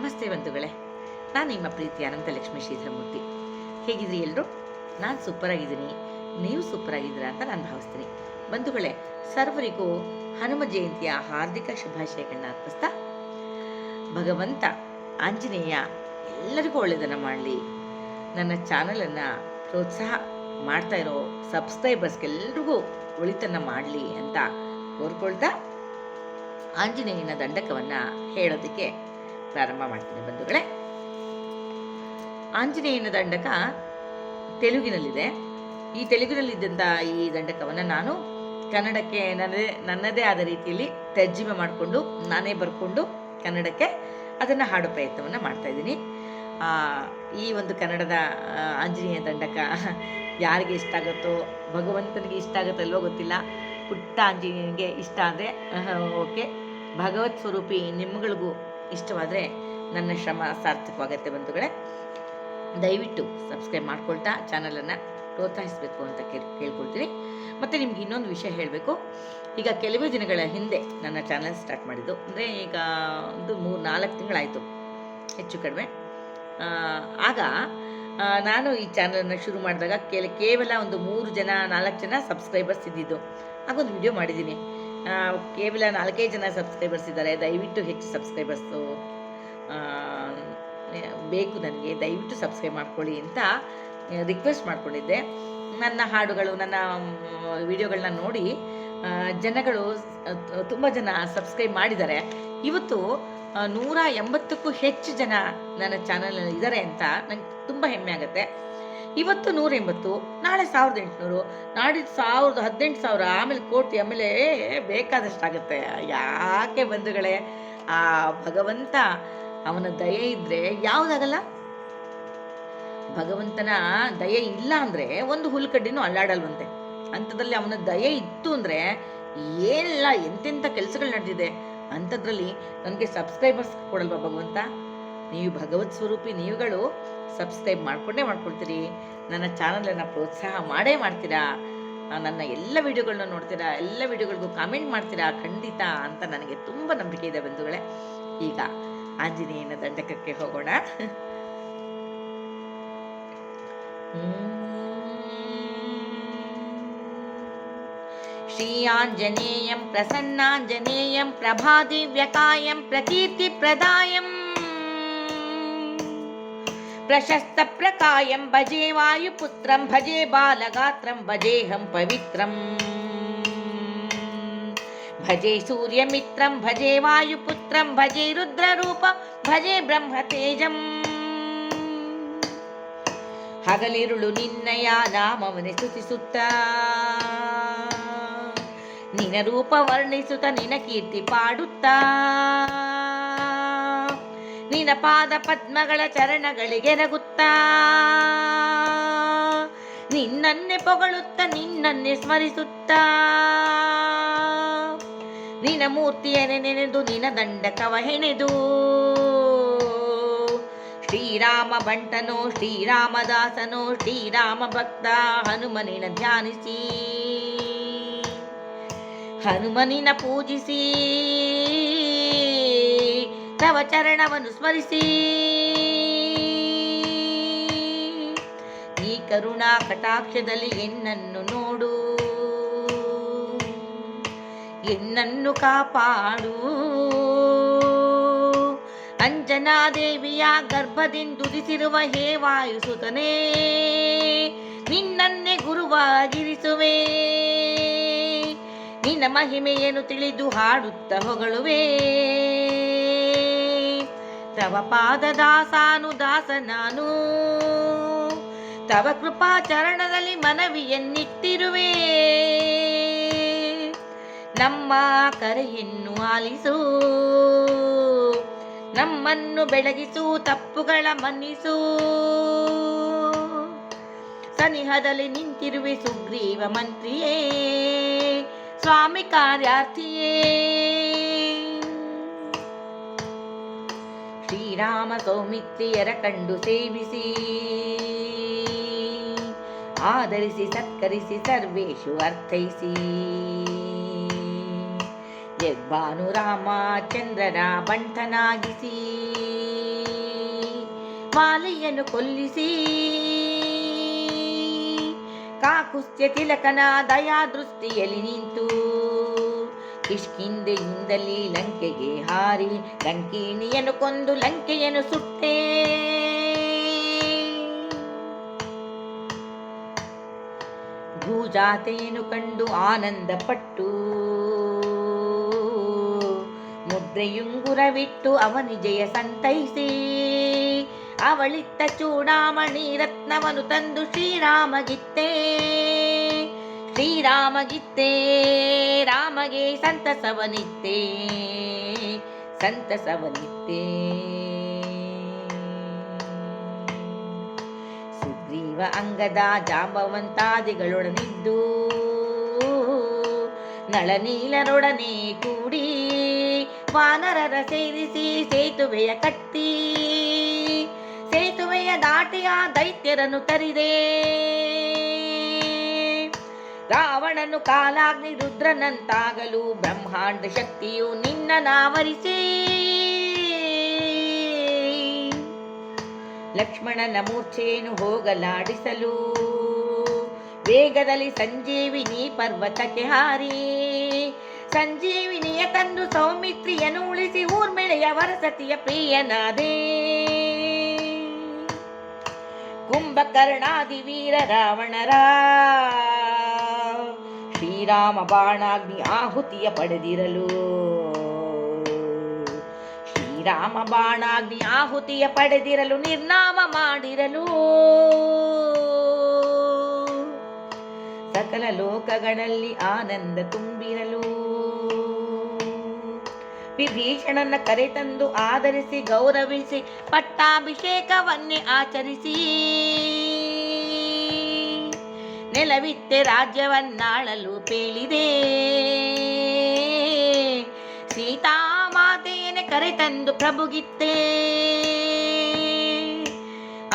ನಮಸ್ತೆ ಬಂಧುಗಳೇ. ನಾನು ನಿಮ್ಮ ಪ್ರೀತಿ ಅನಂತಲಕ್ಷ್ಮಿ ಶ್ರೀಧರಮೂರ್ತಿ ಹೇಗಿದ್ರಿ ಎಲ್ಲರೂ ನಾನು ಸೂಪರ್ ಆಗಿದ್ದೀನಿ ನೀವು ಸೂಪರ್ ಆಗಿದ್ದೀರಾ ಅಂತ ನಾನು ಭಾವಿಸ್ತೀನಿ. ಬಂಧುಗಳೇ, ಸರ್ವರಿಗೂ ಹನುಮ ಜಯಂತಿಯ ಹಾರ್ದಿಕ ಶುಭಾಶಯಗಳನ್ನ ಅರ್ಪಿಸ್ತಾ, ಭಗವಂತ, ಆಂಜನೇಯ, ಎಲ್ಲರಿಗೂ ಒಳ್ಳೆಯದನ್ನು ಮಾಡಲಿ. ನನ್ನ ಚಾನಲನ್ನು ಪ್ರೋತ್ಸಾಹ ಮಾಡ್ತಾ ಇರೋ ಸಬ್ಸ್ಕ್ರೈಬರ್ಸ್ಗೆಲ್ರಿಗೂ ಒಳಿತನ್ನು ಮಾಡಲಿ ಅಂತ ಕೋರ್ಕೊಳ್ತಾ, ಆಂಜನೇಯನ ದಂಡಕವನ್ನು ಹೇಳೋದಕ್ಕೆ ಪ್ರಾರಂಭ ಮಾಡ್ತೀನಿ ಬಂಧುಗಳೇ. ಆಂಜನೇಯನ ದಂಡಕ ತೆಲುಗಿನಲ್ಲಿದೆ. ಈ ತೆಲುಗಿನಲ್ಲಿದ್ದಂಥ ಈ ದಂಡಕವನ್ನು ನಾನು ಕನ್ನಡಕ್ಕೆ ನನ್ನದೇ ನನ್ನದೇ ಆದ ರೀತಿಯಲ್ಲಿ ತರ್ಜಿಮೆ ಮಾಡಿಕೊಂಡು, ನಾನೇ ಬರ್ಕೊಂಡು ಕನ್ನಡಕ್ಕೆ ಅದನ್ನು ಹಾಡೋ ಪ್ರಯತ್ನವನ್ನು ಮಾಡ್ತಾ ಇದ್ದೀನಿ. ಈ ಒಂದು ಕನ್ನಡದ ಆಂಜನೇಯ ದಂಡಕ ಯಾರಿಗೆ ಇಷ್ಟ ಆಗುತ್ತೋ, ಭಗವಂತನಿಗೆ ಇಷ್ಟ ಆಗುತ್ತೋ ಅಲ್ವೋ ಗೊತ್ತಿಲ್ಲ. ಪುಟ್ಟ ಆಂಜನೇಯನಿಗೆ ಇಷ್ಟ ಅಂದರೆ ಓಕೆ. ಭಗವತ್ ಸ್ವರೂಪಿ ನಿಮ್ಮಗಳಿಗೂ ಇಷ್ಟವಾದರೆ ನನ್ನ ಶ್ರಮ ಸಾರ್ಥಕವಾಗುತ್ತೆ ಬಂಧುಗಳೇ. ದಯವಿಟ್ಟು ಸಬ್ಸ್ಕ್ರೈಬ್ ಮಾಡ್ಕೊಳ್ತಾ ಚಾನಲನ್ನು ಪ್ರೋತ್ಸಾಹಿಸಬೇಕು ಅಂತ ಕೇಳಿ, ಕೇಳ್ಕೊಳ್ತೀನಿ. ಮತ್ತು ನಿಮ್ಗೆ ಇನ್ನೊಂದು ವಿಷಯ ಹೇಳಬೇಕು. ಈಗ ಕೆಲವೇ ದಿನಗಳ ಹಿಂದೆ ನನ್ನ ಚಾನಲ್ ಸ್ಟಾರ್ಟ್ ಮಾಡಿದ್ದು. ಅಂದರೆ ಈಗ ಒಂದು ಮೂರು, ನಾಲ್ಕು ತಿಂಗಳಾಯಿತು. ಹೆಚ್ಚು ಕಡಿಮೆ. ಆಗ ನಾನು ಈ ಚಾನಲನ್ನು ಶುರು ಮಾಡಿದಾಗ ಕೇವಲ ಒಂದು ಮೂರು ಜನ, ನಾಲ್ಕು ಜನ ಸಬ್ಸ್ಕ್ರೈಬರ್ಸ್ ಇದ್ದಿದ್ದು. ಆಗೊಂದು ವಿಡಿಯೋ ಮಾಡಿದ್ದೀನಿ. ಕೇವಲ ನಾಲ್ಕೈದು ಜನ ಸಬ್ಸ್ಕ್ರೈಬರ್ಸ್ ಇದ್ದಾರೆ. ದಯವಿಟ್ಟು ಹೆಚ್ಚು ಸಬ್ಸ್ಕ್ರೈಬರ್ಸು ಬೇಕು ನನಗೆ. ದಯವಿಟ್ಟು ಸಬ್ಸ್ಕ್ರೈಬ್ ಮಾಡ್ಕೊಳ್ಳಿ ಅಂತ ರಿಕ್ವೆಸ್ಟ್ ಮಾಡ್ಕೊಂಡಿದ್ದೆ. ನನ್ನ ಹಾಡುಗಳು, ನನ್ನ ವಿಡಿಯೋಗಳನ್ನ ನೋಡಿ ಜನಗಳು ತುಂಬ ಜನ ಸಬ್ಸ್ಕ್ರೈಬ್ ಮಾಡಿದ್ದಾರೆ. ಇವತ್ತು ನೂರ ಎಂಬತ್ತಕ್ಕೂ ಹೆಚ್ಚು ಜನ ನನ್ನ ಚಾನಲ್ ಇದ್ದಾರೆ ಅಂತ ನಂಗೆ ತುಂಬ ಹೆಮ್ಮೆ ಆಗುತ್ತೆ. ಇವತ್ತು ನೂರ ಎಂಬತ್ತು, ನಾಳೆ ಸಾವಿರದ ಎಂಟುನೂರು, ನಾಡಿದ್ದು ಸಾವಿರದ ಹದಿನೆಂಟು ಸಾವಿರ, ಆಮೇಲೆ ಕೋಟಿ, ಆಮೇಲೆ ಬೇಕಾದಷ್ಟಾಗುತ್ತೆ. ಯಾಕೆ ಬಂಧುಗಳೇ? ಆ ಭಗವಂತ ಅವನ ದಯೆ ಇದ್ರೆ ಯಾವುದಾಗಲ್ಲ? ಭಗವಂತನ ದಯೆ ಇಲ್ಲ ಅಂದರೆ ಒಂದು ಹುಲ್ಕಡ್ಡಿನೂ ಅಲ್ಲಾಡಲ್ವಂತೆ. ಅಂಥದ್ರಲ್ಲಿ ಅವನ ದಯೆ ಇತ್ತು ಅಂದರೆ ಏನೆಲ್ಲ, ಎಂತೆಂಥ ಕೆಲಸಗಳು ನಡೆದಿದೆ. ಅಂಥದ್ರಲ್ಲಿ ನನಗೆ ಸಬ್ಸ್ಕ್ರೈಬರ್ಸ್ ಕೊಡಲ್ವಾ ಭಗವಂತ? ನೀವು ಭಗವತ್ ಸ್ವರೂಪಿ ನೀವುಗಳು ಸಬ್ಸ್ಕ್ರೈಬ್ ಮಾಡಿಕೊಂಡೇ ಮಾಡ್ಕೊಳ್ತೀರಿ. ನನ್ನ ಚಾನಲನ್ನು ಪ್ರೋತ್ಸಾಹ ಮಾಡೇ ಮಾಡ್ತೀರಾ? ನನ್ನ ಎಲ್ಲ ವಿಡಿಯೋಗಳನ್ನ ನೋಡ್ತೀರಾ? ಎಲ್ಲ ವಿಡಿಯೋಗಳಿಗೂ ಕಾಮೆಂಟ್ ಮಾಡ್ತೀರಾ? ಖಂಡಿತ ಅಂತ ನನಗೆ ತುಂಬ ನಂಬಿಕೆ ಇದೆ ಬಂಧುಗಳೇ. ಈಗ ಆಂಜನೇಯನ ದಂಡಕಕ್ಕೆ ಹೋಗೋಣ. ಶ್ರೀ ಆಂಜನೇಯಂ ಪ್ರಸನ್ನಾಂಜನೇಯಂ ಪ್ರಭಾದಿವ್ಯಕಾಯಂ ಪ್ರಕೀರ್ತಿಪ್ರದಾಯಂ ಪ್ರಶಸ್ತ ಪ್ರಕಾಯಂ ಭಜೆ ವಾಯುಪುತ್ರಂ ಭಜೆ ಬಾಲಗಾತ್ರಂ ಭಜೇಹಂ ಪವಿತ್ರಂ ಭಜೆ ಸೂರ್ಯಮಿತ್ರಂ ಭಜೆ ವಾಯುಪುತ್ರಂ ಭಜೆ ರುದ್ರರೂಪಂ ಭಜೆ ಬ್ರಹ್ಮತೇಜಂ ಹಗಲಿರುಳು ನಿನ್ನಯ ನಾಮವನೆ ಸ್ತುತಿಸುತ್ತ ನಿನ ರೂಪ ವರ್ಣಿಸುತ್ತ ನಿನ ಕೀರ್ತಿ ಪಾಡುತ್ತಾ ನಿನ ಪಾದ ಪದ್ಮಗಳ ಚರಣಗಳಿಗೆ ನಗುತ್ತಾ. ನಿನ್ನನ್ನೇ ಪೊಗಳುತ್ತ, ನಿನ್ನನ್ನೇ ಸ್ಮರಿಸುತ್ತಾ. ನಿನ ಮೂರ್ತಿಯನೆ ನೆನೆದು ನಿನ ದಂಡಕವ ಹೆಣೆದು. ಶ್ರೀರಾಮ ಬಂಟನೋ, ಶ್ರೀರಾಮದಾಸನೋ, ಶ್ರೀರಾಮ ಭಕ್ತ, ಹನುಮನಿನ ಧ್ಯಾನಿಸಿ. ಹನುಮನಿನ ಪೂಜಿಸಿ. ತವ ಚರಣವನ್ನು ಸ್ಮರಿಸಿ. ಈ ಕರುಣಾ ಕಟಾಕ್ಷದಲ್ಲಿ ಎನ್ನನ್ನು ನೋಡು. ಎನ್ನನ್ನು ಕಾಪಾಡು. ಅಂಜನಾದೇವಿಯ ಗರ್ಭದಿಂದುದಿಸಿರುವ ಹೇ ವಾಯುಸುತನೇ, ನಿನ್ನನ್ನೇ ಗುರುವಾಗಿರಿಸುವೆ. ನಿನ್ನ ಮಹಿಮೆಯನ್ನು ತಿಳಿದು ಹಾಡುತ್ತ ಹೊಗಳುವೆ. ತವ ಪಾದದಾಸಾನು ದಾಸ ನಾನು ತವ ಕೃಪಾ ಚರಣದಲ್ಲಿ ಮನವಿಯನ್ನಿಟ್ಟಿರುವೆ ನಮ್ಮ ಕರೆಯನ್ನು ಆಲಿಸು. ನಮ್ಮನ್ನು ಬೆಳಗಿಸು, ತಪ್ಪುಗಳ ಮನ್ನಿಸು. ಸನಿಹದಲ್ಲಿ ನಿಂತಿರುವೆ ಸುಗ್ರೀವ ಮಂತ್ರಿಯೇ, ಸ್ವಾಮಿ ಕಾರ್ಯಾರ್ಥಿಯೇ. ಶ್ರೀರಾಮ ಸೌಮಿತ್ರಿಯರ ಕಂಡು ಸೇವಿಸಿ. ಆಧರಿಸಿ, ಸತ್ಕರಿಸಿ, ಸರ್ವೇಶು ಅರ್ಥೈಸಿ. ಯದ್ಭಾನುರಾಮ ರಾಮಚಂದ್ರನ ಬಂಟನಾಗಿಸಿ ಮಾಲೆಯನ್ನು ಕೊಲ್ಲಿಸಿ. ಕಾಕುಸ್ತ್ಯ ತಿಲಕನ ದಯಾದೃಷ್ಟಿಯಲ್ಲಿ ನಿಂತು. ಕಿಷ್ಕಿಂದೆಯಿಂದಲೇ ಲಂಕೆಗೆ ಹಾರಿ ಲಂಕಿಣಿಯನ್ನು ಕೊಂದು ಲಂಕೆಯನ್ನು ಸುಟ್ಟೆ. ಭೂಜಾತೆಯನ್ನು ಕಂಡು ಆನಂದಪಟ್ಟು ಮುದ್ರೆಯುಂಗುರವಿಟ್ಟು ಅವನಿಜಯ ಸಂತೈಸಿ. ಅವಳಿತ್ತ ಚೂಡಾಮಣಿ ರತ್ನವನು ತಂದು ಶ್ರೀರಾಮಗಿತ್ತೆ. ಶ್ರೀರಾಮಗಿತ್ತೆ ರಾಮಗೆ ಸಂತಸವನಿತ್ತೆ ಸಂತಸವನಿತ್ತೆ. ಸುಗ್ರೀವ ಅಂಗದ ಜಾಂಬವಂತಾದಿಗಳೊಡನಿದ್ದು, ನಳನೀಲರೊಡನೆ ಕೂಡಿ, ವಾನರರ ಸೇರಿಸಿ ಸೇತುವೆಯ ಕಟ್ಟಿ, ಸೇತುವೆಯ ದಾಟಿಯ ದೈತ್ಯರನ್ನು ತರಿದೆ. ರಾವಣನು ಕಾಲಾಗ್ನಿ ರುದ್ರನಂತಾಗಲು ಬ್ರಹ್ಮಾಂಡ ಶಕ್ತಿಯು ನಿನ್ನ ನಾವರಿಸಿ. ಲಕ್ಷ್ಮಣನ ಮೂರ್ಛೆಯನ್ನು ಹೋಗಲಾಡಿಸಲು ವೇಗದಲ್ಲಿ ಸಂಜೀವಿನಿ ಪರ್ವತಕ್ಕೆ ಹಾರಿ. ಸಂಜೀವಿನಿಯ ತಂದು ಸೌಮಿತ್ರಿಯನ್ನು ಉಳಿಸಿ ಊರ್ಮಿಳೆಯ ವರಸತಿಯ ಪ್ರಿಯನಾದೇ. ಕುಂಭಕರ್ಣಾದಿ ವೀರ ರಾವಣರ ಶ್ರೀರಾಮ ಬಾಣಾಗ್ನಿ ಆಹುತಿಯ ಪಡೆದಿರಲು. ಶ್ರೀರಾಮ ಬಾಣಾಗ್ನಿ ಆಹುತಿಯ ಪಡೆದಿರಲು, ನಿರ್ನಾಮ ಮಾಡಿರಲು. ಸಕಲ ಲೋಕಗಳಲ್ಲಿ ಆನಂದ ತುಂಬಿರಲು. ವಿಭೀಷಣನ ಕರೆತಂದು ಆಧರಿಸಿ, ಗೌರವಿಸಿ, ಪಟ್ಟಾಭಿಷೇಕವನ್ನೇ ಆಚರಿಸಿ. ನೆಲವಿತ್ತೆ ರಾಜ್ಯವನ್ನಾಳಲು ಪೇಳಿದೆ. ಸೀತಾಮಾತೆಯನ್ನೇ ಕರೆತಂದು ಪ್ರಭುಗಿತ್ತೆ.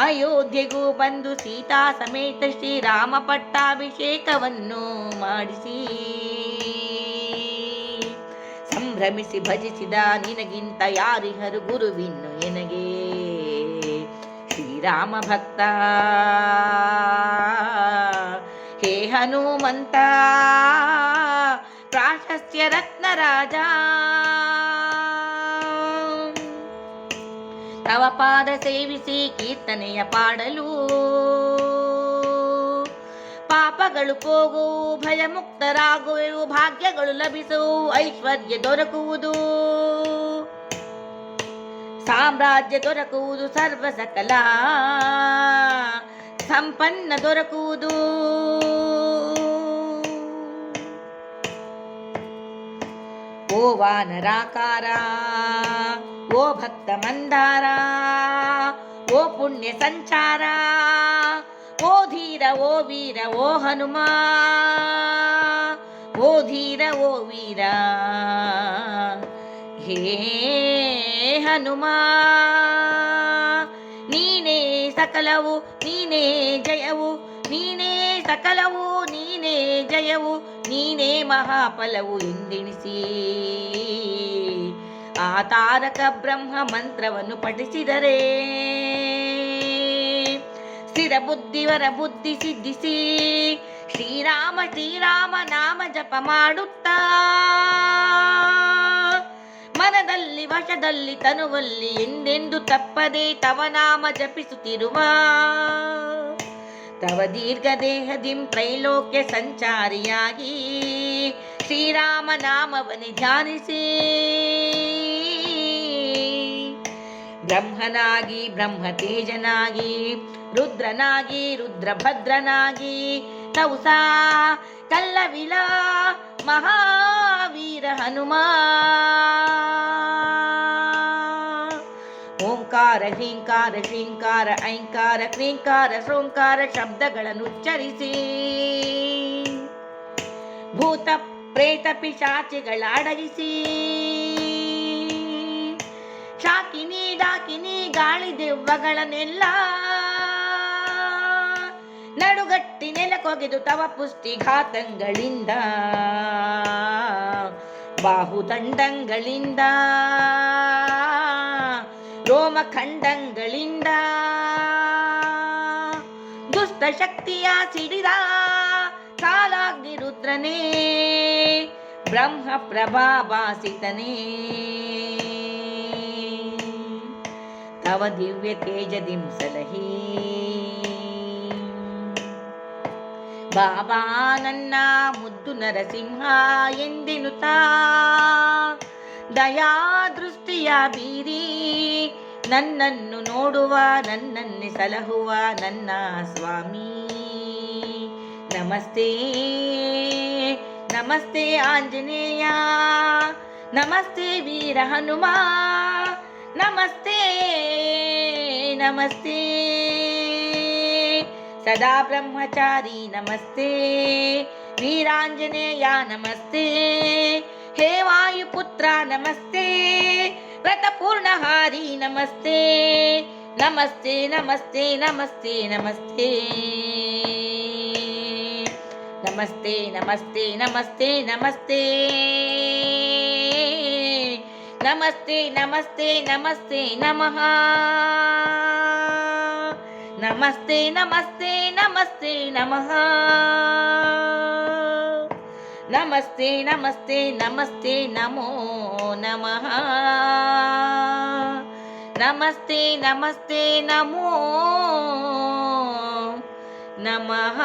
ಅಯೋಧ್ಯೆಗೂ ಬಂದು ಸೀತಾ ಸಮೇತ ಶ್ರೀರಾಮ ಪಟ್ಟಾಭಿಷೇಕವನ್ನು ಮಾಡಿಸಿ. ಸಂಭ್ರಮಿಸಿ ಭಜಿಸಿದ ನಿನಗಿಂತ ಯಾರಿಹರು ಗುರುವಿನ್ನು ಎನಗೆ? ಶ್ರೀರಾಮ ಭಕ್ತ. ಹನುಮಂತ. ಪ್ರಾಶಸ್ತ್ಯ ರತ್ನ ರಾಜ ತವ ಪಾದ ಸೇವಿಸಿ ಕೀರ್ತನೆಯ ಪಾಡಲು. ಪಾಪಗಳು ಹೋಗುವು ಭಯ ಮುಕ್ತರಾಗುವೆವು ಭಾಗ್ಯಗಳು ಲಭಿಸುವು, ಐಶ್ವರ್ಯ ದೊರಕುವುದು. ಸಾಮ್ರಾಜ್ಯ ದೊರಕುವುದು ಸರ್ವ ಸಕಲ ಸಂಪನ್ನ ದೊರಕುವುದು. ಓ ವಾನರಾಕಾರ ಓ ಭಕ್ತ ಮಂದಾರ ಓ ಪುಣ್ಯ ಸಂಚಾರ ಓ ಧೀರ, ಓ ವೀರ, ಓ ಹನುಮ, ಓ ಧೀರ, ಓ ವೀರ. ಹೇ ಹನುಮ, ನೀನೇ ಸಕಲವು, ನೀನೇ ಜಯವು, ನೀನೇ ಸಕಲವು, ನೀನೇ ಜಯವು ನೀನೇ ಮಹಾಫಲವು ಎಂದೆಣಿಸಿ. ಆ ತಾರಕ ಬ್ರಹ್ಮ ಮಂತ್ರವನ್ನು ಪಠಿಸಿದರೆ ಸ್ಥಿರ ಬುದ್ಧಿವರ ಬುದ್ಧಿ ಸಿದ್ಧಿಸಿ. ಶ್ರೀರಾಮ ಶ್ರೀರಾಮ ನಾಮ ಜಪ ಮಾಡುತ್ತಾ. ಮನದಲ್ಲಿ, ವಶದಲ್ಲಿ, ತನುವಲ್ಲಿ ಎಂದೆಂದು ತಪ್ಪದೆ ತವ ನಾಮ ಜಪಿಸುತ್ತಿರುವ ತವ ದೀರ್ಘ ದೇಹದಿಂ ತ್ರೈಲೋಕ್ಯ ಸಂಚಾರಿಯಾಗಿ. ಶ್ರೀರಾಮ ನಾಮವನಿ ಧ್ಯಾನಿಸಿ. ಬ್ರಹ್ಮನಾಗಿ ಬ್ರಹ್ಮ ತೇಜನಾಗಿ ರುದ್ರನಾಗಿ ರುದ್ರಭದ್ರನಾಗಿ ತೌಸಾ ಕಲ್ಲವಿಲ ಮಹಾವೀರ ಹನುಮ. ಓಂಕಾರ ಹೀಂಕಾರ ಶೀಂಕಾರ ಐಂಕಾರ, ಕ್ರೀಂಕಾರ ಶೃಂಕಾರ ಶಬ್ದಗಳನ್ನು ಉಚ್ಚರಿಸಿ. ಭೂತ ಪ್ರೇತ ಪಿಶಾಚಿಗಳ ಅಡಗಿಸಿ. ಶಾಕಿನಿ ಡಾಕಿನಿ ಗಾಳಿ ದೆವ್ವಗಳನ್ನೆಲ್ಲ ನಡುಗಟ್ಟಿ ನೆಲಕೊಗೆದು ತವ ಪುಷ್ಟಿ ಘಾತಂಗಳಿಂದ ಬಾಹುದಂಡಗಳಿಂದ ರೋಮಖಂಡಗಳಿಂದ ದುಷ್ಟ ಶಕ್ತಿಯ ಸಿಡಿದ ಕಾಲಾಗ್ನಿ ರುದ್ರನೇ ಬ್ರಹ್ಮ ಪ್ರಭಾಭಾಸಿತನೇ ತವ ದಿವ್ಯ ತೇಜದಿಂ ಸಲಹಿ. ಬಾಬಾ ನನ್ನ ಮುದ್ದು ನರಸಿಂಹ ಎಂದಿನುತ್ತ, ದಯಾ ದೃಷ್ಟಿಯ ಬೀರಿ ನನ್ನನ್ನು ನೋಡುವ, ನನ್ನನ್ನೇ ಸಲಹುವ ನನ್ನ ಸ್ವಾಮಿ. ನಮಸ್ತೆ ನಮಸ್ತೆ ಆಂಜನೇಯ. ನಮಸ್ತೆ ವೀರ ಹನುಮ. ನಮಸ್ತೆ ನಮಸ್ತೆ. ಸದಾ ಬ್ರಹ್ಮಚಾರಿ, ನಮಸ್ತೆ. ವೀರಾಂಜನೇಯ, ನಮಸ್ತೆ. ಹೇ ವಾಯುಪುತ್ರ, ನಮಸ್ತೆ. ವ್ರತಪೂರ್ಣಹಾರಿ ನಮಸ್ತೆ ನಮಸ್ತೆ ನಮಸ್ತೆ ನಮಸ್ತೆ ನಮಸ್ತೆ ನಮಸ್ತೆ ನಮಸ್ತೆ ನಮಸ್ತೆ ನಮಸ್ತೆ ನಮಸ್ತೆ ನಮಸ್ತೆ ನಮಸ್ತೆ ನಮಃ ನಮಸ್ತೆ ನಮಸ್ತೆ ನಮಸ್ತೆ ನಮಃ ನಮಸ್ತೆ ನಮಸ್ತೆ ನಮಸ್ತೆ ನಮೋ ನಮಃ. ನಮಸ್ತೆ ನಮಸ್ತೆ ನಮೋ ನಮಃ.